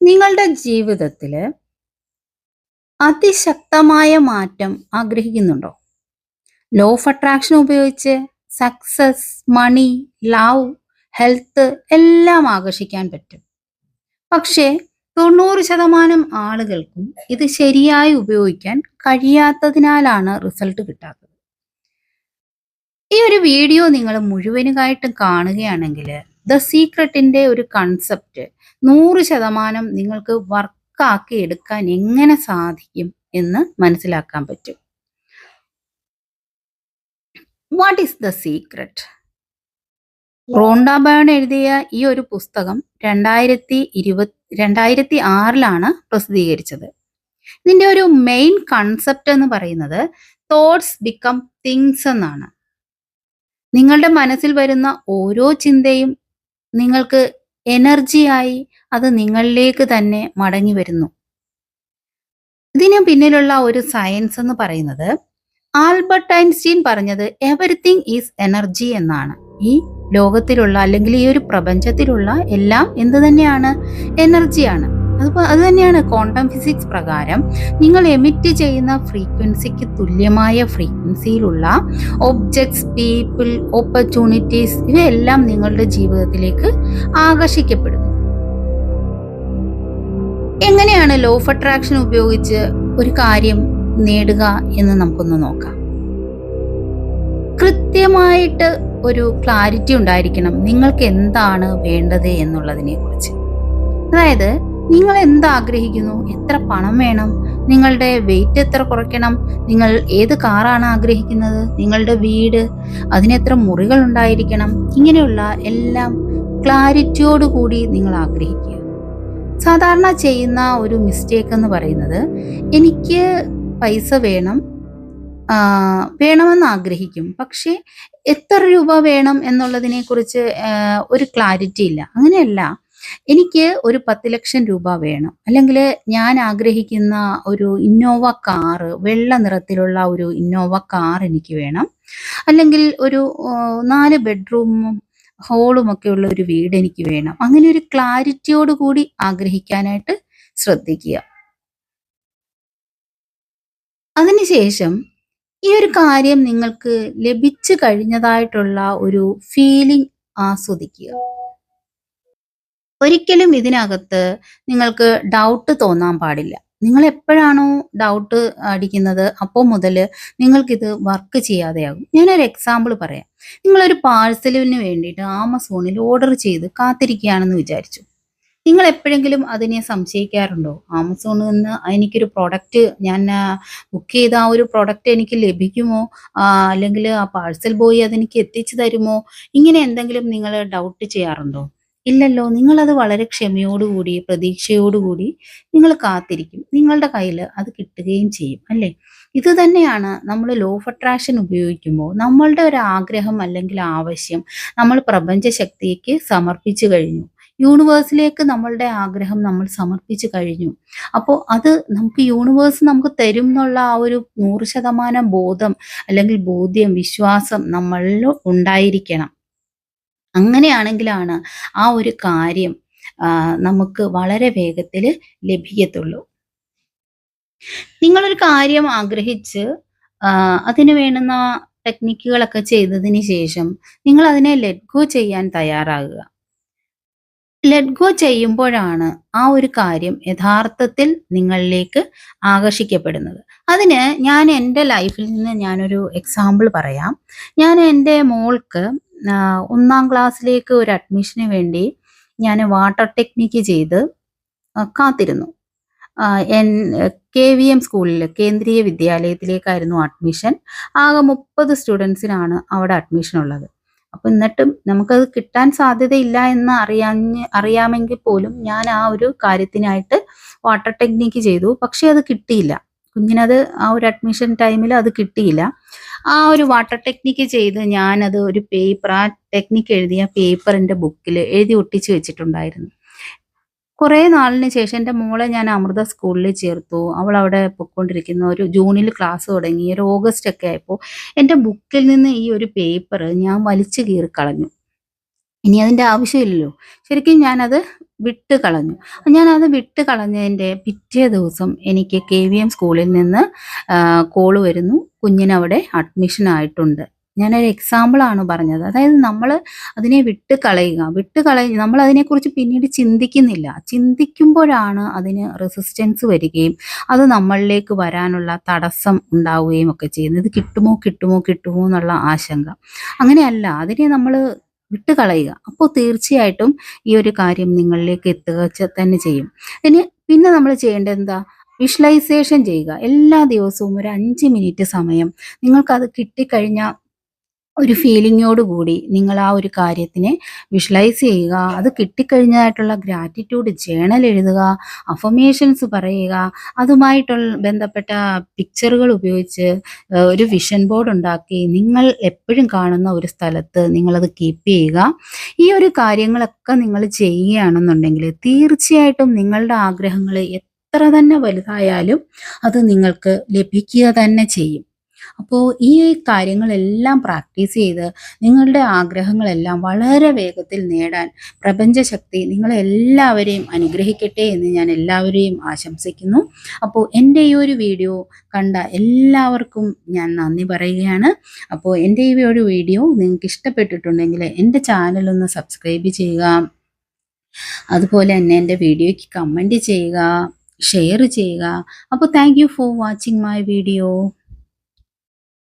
നിങ്ങളുടെ ജീവിതത്തിൽ അതിശക്തമായ മാറ്റം ആഗ്രഹിക്കുന്നുണ്ടോ? ലോ ഓഫ് അട്രാക്ഷൻ ഉപയോഗിച്ച് സക്സസ് മണി ലവ് ഹെൽത്ത് എല്ലാം ആകർഷിക്കാൻ പറ്റും. പക്ഷേ തൊണ്ണൂറ് ശതമാനം ആളുകൾക്കും ഇത് ശരിയായി ഉപയോഗിക്കാൻ കഴിയാത്തതിനാലാണ് റിസൾട്ട് കിട്ടാത്തത്. ഈ ഒരു വീഡിയോ നിങ്ങൾ മുഴുവനുമായിട്ടും കാണുകയാണെങ്കിൽ ദ സീക്രട്ടിന്റെ ഒരു കൺസെപ്റ്റ് നൂറ് ശതമാനം നിങ്ങൾക്ക് വർക്കാക്കി എടുക്കാൻ എങ്ങനെ സാധിക്കും എന്ന് മനസ്സിലാക്കാൻ പറ്റും. What is the secret Rhonda എഴുതിയ ഈ ഒരു പുസ്തകം രണ്ടായിരത്തി ഇരുപത് രണ്ടായിരത്തി ആറിലാണ് പ്രസിദ്ധീകരിച്ചത്. ഇതിന്റെ ഒരു മെയിൻ കൺസെപ്റ്റ് എന്ന് പറയുന്നത് തോട്ട്സ് ബിക്കം തിങ്സ് എന്നാണ്. നിങ്ങളുടെ മനസ്സിൽ വരുന്ന ഓരോ ചിന്തയും നിങ്ങൾക്ക് എനർജിയായി അത് നിങ്ങളിലേക്ക് തന്നെ മടങ്ങി വരുന്നു. ഇതിന് പിന്നിലുള്ള ഒരു സയൻസ് എന്ന് പറയുന്നത് ആൽബർട്ട് ഐൻസ്റ്റീൻ പറഞ്ഞത് എവറിത്തിങ് ഈസ് എനർജി എന്നാണ്. ഈ ലോകത്തിലുള്ള അല്ലെങ്കിൽ ഈ ഒരു പ്രപഞ്ചത്തിലുള്ള എല്ലാം എന്ത് തന്നെയാണ്? എനർജിയാണ് അത് അത് തന്നെയാണ് ക്വാണ്ടം ഫിസിക്സ് പ്രകാരം നിങ്ങൾ എമിറ്റ് ചെയ്യുന്ന ഫ്രീക്വൻസിക്ക് തുല്യമായ ഫ്രീക്വൻസിയിലുള്ള ഒബ്ജക്ട്സ് പീപ്പിൾ ഓപ്പർച്യൂണിറ്റീസ് ഇവയെല്ലാം നിങ്ങളുടെ ജീവിതത്തിലേക്ക് ആകർഷിക്കപ്പെടുന്നു. എങ്ങനെയാണ് ലോ ഓഫ് അട്രാക്ഷൻ ഉപയോഗിച്ച് ഒരു കാര്യം നേടുക എന്ന് നമുക്കൊന്ന് നോക്കാം. കൃത്യമായിട്ട് ഒരു ക്ലാരിറ്റി ഉണ്ടായിരിക്കണം. നിങ്ങൾക്ക് എന്താണ് വേണ്ടത് എന്നുള്ളതിനെ കുറിച്ച് അതായത് നിങ്ങൾ എന്ത് ആഗ്രഹിക്കുന്നു എത്ര പണം വേണം? നിങ്ങളുടെ വെയിറ്റ് എത്ര കുറയ്ക്കണം? നിങ്ങൾ ഏത് കാറാണ് ആഗ്രഹിക്കുന്നത്? നിങ്ങളുടെ വീട്? അതിന് എത്ര മുറികൾ ഉണ്ടായിരിക്കണം? ഇങ്ങനെയുള്ള എല്ലാം ക്ലാരിറ്റിയോടുകൂടി നിങ്ങൾ ആഗ്രഹിക്കുക. സാധാരണ ചെയ്യുന്ന ഒരു മിസ്റ്റേക്ക് എന്ന് പറയുന്നത് എനിക്ക് പൈസ വേണം വേണമെന്ന് ആഗ്രഹിക്കും. പക്ഷേ എത്ര രൂപ വേണം എന്നുള്ളതിനെ കുറിച്ച് ഒരു ക്ലാരിറ്റി ഇല്ല. അങ്ങനെയല്ല. എനിക്ക് ഒരു പത്ത് ലക്ഷം രൂപ വേണം. അല്ലെങ്കിൽ ഞാൻ ആഗ്രഹിക്കുന്ന ഒരു ഇന്നോവ കാറ് വെള്ള നിറത്തിലുള്ള ഒരു ഇന്നോവ കാർ എനിക്ക് വേണം. അല്ലെങ്കിൽ ഒരു നാല് ബെഡ്റൂമും ഹോളും ഒക്കെ ഉള്ള ഒരു വീട് എനിക്ക് വേണം. അങ്ങനെ ഒരു ക്ലാരിറ്റിയോട് കൂടി ആഗ്രഹിക്കാനായിട്ട് ശ്രദ്ധിക്കുക. അതിനുശേഷം ഈ ഒരു കാര്യം നിങ്ങൾക്ക് ലഭിച്ചു കഴിഞ്ഞതായിട്ടുള്ള ഒരു ഫീലിംഗ് ആസ്വദിക്കുക. ഒരിക്കലും ഇതിനകത്ത് നിങ്ങൾക്ക് ഡൗട്ട് തോന്നാൻ പാടില്ല. നിങ്ങൾ എപ്പോഴാണോ ഡൗട്ട് അടിക്കുന്നത് അപ്പോൾ മുതൽ നിങ്ങൾക്കിത് വർക്ക് ചെയ്യാതെയാകും. ഞാനൊരു എക്സാമ്പിൾ പറയാം. നിങ്ങളൊരു പാഴ്സലിന് വേണ്ടിയിട്ട് ആമസോണിൽ ഓർഡർ ചെയ്ത് കാത്തിരിക്കുകയാണെന്ന് വിചാരിച്ചു. നിങ്ങൾ എപ്പോഴെങ്കിലും അതിനെ സംശയിക്കാറുണ്ടോ? ആമസോണിൽ നിന്ന് എനിക്കൊരു പ്രോഡക്റ്റ് ഞാൻ ബുക്ക് ചെയ്ത ആ ഒരു പ്രോഡക്റ്റ് എനിക്ക് ലഭിക്കുമോ? അല്ലെങ്കിൽ ആ പാഴ്സൽ ബോയ് അതെനിക്ക് എത്തിച്ചു തരുമോ? ഇങ്ങനെ എന്തെങ്കിലും നിങ്ങൾ ഡൗട്ട് ചെയ്യാറുണ്ടോ? ഇല്ലല്ലോ നിങ്ങളത് വളരെ ക്ഷമയോടുകൂടി പ്രതീക്ഷയോടുകൂടി നിങ്ങൾ കാത്തിരിക്കും. നിങ്ങളുടെ കയ്യിൽ അത് കിട്ടുകയും ചെയ്യും അല്ലേ? ഇത് തന്നെയാണ് നമ്മൾ ലോ ഓഫ് അട്രാക്ഷൻ ഉപയോഗിക്കുമ്പോൾ നമ്മളുടെ ഒരു ആഗ്രഹം അല്ലെങ്കിൽ ആവശ്യം നമ്മൾ പ്രപഞ്ച ശക്തിക്ക് സമർപ്പിച്ചു കഴിഞ്ഞു. യൂണിവേഴ്സിലേക്ക് നമ്മളുടെ ആഗ്രഹം നമ്മൾ സമർപ്പിച്ചു കഴിഞ്ഞു. അപ്പോൾ അത് നമുക്ക് യൂണിവേഴ്സ് നമുക്ക് തരും എന്നുള്ള ആ ഒരു നൂറ് ശതമാനം ബോധം അല്ലെങ്കിൽ ബോധ്യം വിശ്വാസം നമ്മളിൽ ഉണ്ടായിരിക്കണം. അങ്ങനെയാണെങ്കിലാണ് ആ ഒരു കാര്യം നമുക്ക് വളരെ വേഗത്തിൽ ലഭിക്കത്തുള്ളൂ. നിങ്ങളൊരു കാര്യം ആഗ്രഹിച്ച് അതിന് വേണ്ടുന്ന ടെക്നിക്കുകളൊക്കെ ചെയ്തതിന് ശേഷം നിങ്ങൾ അതിനെ ലെറ്റ് ഗോ ചെയ്യാൻ തയ്യാറാകുക. ലെറ്റ് ഗോ ചെയ്യുമ്പോഴാണ് ആ ഒരു കാര്യം യഥാർത്ഥത്തിൽ നിങ്ങളിലേക്ക് ആകർഷിക്കപ്പെടുന്നത്. അതിന് ഞാൻ എന്റെ ലൈഫിൽ നിന്ന് ഞാനൊരു എക്സാമ്പിൾ പറയാം. ഞാൻ എന്റെ മോൾക്ക് ഒന്നാം ക്ലാസ്സിലേക്ക് ഒരു അഡ്മിഷന് വേണ്ടി ഞാൻ വാട്ടർ ടെക്നിക്ക് ചെയ്ത് കാത്തിരുന്നു. എൻ കെ വി എം സ്കൂളിൽ കേന്ദ്രീയ വിദ്യാലയത്തിലേക്കായിരുന്നു അഡ്മിഷൻ ആകെ മുപ്പത് സ്റ്റുഡൻസിനാണ് അവിടെ അഡ്മിഷൻ ഉള്ളത്. അപ്പം എന്നിട്ടും നമുക്കത് കിട്ടാൻ സാധ്യതയില്ല എന്ന് അറിയാഞ്ഞ് അറിയാമെങ്കിൽ പോലും ഞാൻ ആ ഒരു കാര്യത്തിനായിട്ട് വാട്ടർ ടെക്നിക്ക് ചെയ്തു. പക്ഷേ അത് കിട്ടിയില്ല. കുഞ്ഞിനത് ആ ഒരു അഡ്മിഷൻ ടൈമിൽ അത് കിട്ടിയില്ല. ആ ഒരു വാട്ടർ ടെക്നിക്ക് ചെയ്ത് ഞാനത് ഒരു പേപ്പർ ആ ടെക്നിക്ക് എഴുതിയ പേപ്പറിന്റെ ബുക്കിൽ എഴുതി ഒട്ടിച്ച് വെച്ചിട്ടുണ്ടായിരുന്നു. കുറേ നാളിന് ശേഷം എന്റെ മോളെ ഞാൻ അമൃത സ്കൂളിൽ ചേർത്തു. അവൾ അവിടെ പൊയ്ക്കൊണ്ടിരിക്കുന്ന ഒരു ജൂണിൽ ക്ലാസ് തുടങ്ങി. ഒരു ഓഗസ്റ്റ് ഒക്കെ ആയപ്പോൾ എന്റെ ബുക്കിൽ നിന്ന് ഈ ഒരു പേപ്പർ ഞാൻ വലിച്ചു കീറി കളഞ്ഞു. ഇനി അതിന്റെ ആവശ്യമില്ലല്ലോ. ശരിക്കും ഞാനത് വിട്ട് കളഞ്ഞു. ഞാനത് വിട്ട് കളഞ്ഞതിന്റെ പിറ്റേ ദിവസം എനിക്ക് കെ വി എം സ്കൂളിൽ നിന്ന് കോൾ വരുന്നു. കുഞ്ഞിനവിടെ അഡ്മിഷൻ ആയിട്ടുണ്ട്. ഞാനൊരു എക്സാമ്പിളാണ് പറഞ്ഞത്. അതായത് നമ്മൾ അതിനെ വിട്ട് കളയുക. വിട്ട് കളയ നമ്മൾ അതിനെക്കുറിച്ച് പിന്നീട് ചിന്തിക്കുന്നില്ല. ചിന്തിക്കുമ്പോഴാണ് അതിന് റെസിസ്റ്റൻസ് വരികയും അത് നമ്മളിലേക്ക് വരാനുള്ള തടസ്സം ഉണ്ടാവുകയും ഒക്കെ ചെയ്യുന്നത്. ഇത് കിട്ടുമോ കിട്ടുമോ കിട്ടുമോ എന്നുള്ള ആശങ്ക. അങ്ങനെയല്ല അതിനെ നമ്മൾ വിട്ട് കളയുക. അപ്പോൾ തീർച്ചയായിട്ടും ഈ ഒരു കാര്യം നിങ്ങളിലേക്ക് എത്തുക തന്നെ ചെയ്യും. ഇനി പിന്നെ നമ്മൾ ചെയ്യേണ്ടത് എന്താ? വിഷ്വലൈസേഷൻ ചെയ്യുക. എല്ലാ ദിവസവും ഒരു അഞ്ച് മിനിറ്റ് സമയം നിങ്ങൾക്കത് കിട്ടിക്കഴിഞ്ഞാൽ ഒരു ഫീലിങ്ങോട് കൂടി നിങ്ങൾ ആ ഒരു കാര്യത്തിനെ വിഷ്വലൈസ് ചെയ്യുക. അത് കിട്ടിക്കഴിഞ്ഞതായിട്ടുള്ള ഗ്രാറ്റിറ്റ്യൂഡ് ജേണൽ എഴുതുക അഫമേഷൻസ് പറയുക അതുമായിട്ടുള്ള ബന്ധപ്പെട്ട പിക്ചറുകൾ ഉപയോഗിച്ച് ഒരു വിഷൻ ബോർഡ് ഉണ്ടാക്കി നിങ്ങൾ എപ്പോഴും കാണുന്ന ഒരു സ്ഥലത്ത് നിങ്ങളത് കീപ്പ് ചെയ്യുക. ഈ ഒരു കാര്യങ്ങളൊക്കെ നിങ്ങൾ ചെയ്യുകയാണെന്നുണ്ടെങ്കിൽ തീർച്ചയായിട്ടും നിങ്ങളുടെ ആഗ്രഹങ്ങൾ എത്ര തന്നെ വലുതായാലും അത് നിങ്ങൾക്ക് ലഭിക്കുക തന്നെ ചെയ്യും. അപ്പോൾ ഈ കാര്യങ്ങളെല്ലാം പ്രാക്ടീസ് ചെയ്ത് നിങ്ങളുടെ ആഗ്രഹങ്ങളെല്ലാം വളരെ വേഗത്തിൽ നേടാൻ പ്രപഞ്ചശക്തി നിങ്ങളെല്ലാവരെയും അനുഗ്രഹിക്കട്ടെ എന്ന് ഞാൻ എല്ലാവരെയും ആശംസിക്കുന്നു. അപ്പോൾ എന്റെ ഈ ഒരു വീഡിയോ കണ്ട എല്ലാവർക്കും ഞാൻ നന്ദി പറയുകയാണ്. അപ്പോൾ എന്റെ ഈ ഒരു വീഡിയോ നിങ്ങൾക്ക് ഇഷ്ടപ്പെട്ടിട്ടുണ്ടെങ്കിൽ എന്റെ ചാനലൊന്ന് സബ്സ്ക്രൈബ് ചെയ്യുക. അതുപോലെ തന്നെ എന്റെ വീഡിയോയ്ക്ക് കമന്റ് ചെയ്യുക. ഷെയർ ചെയ്യുക. അപ്പോൾ thank for watching my video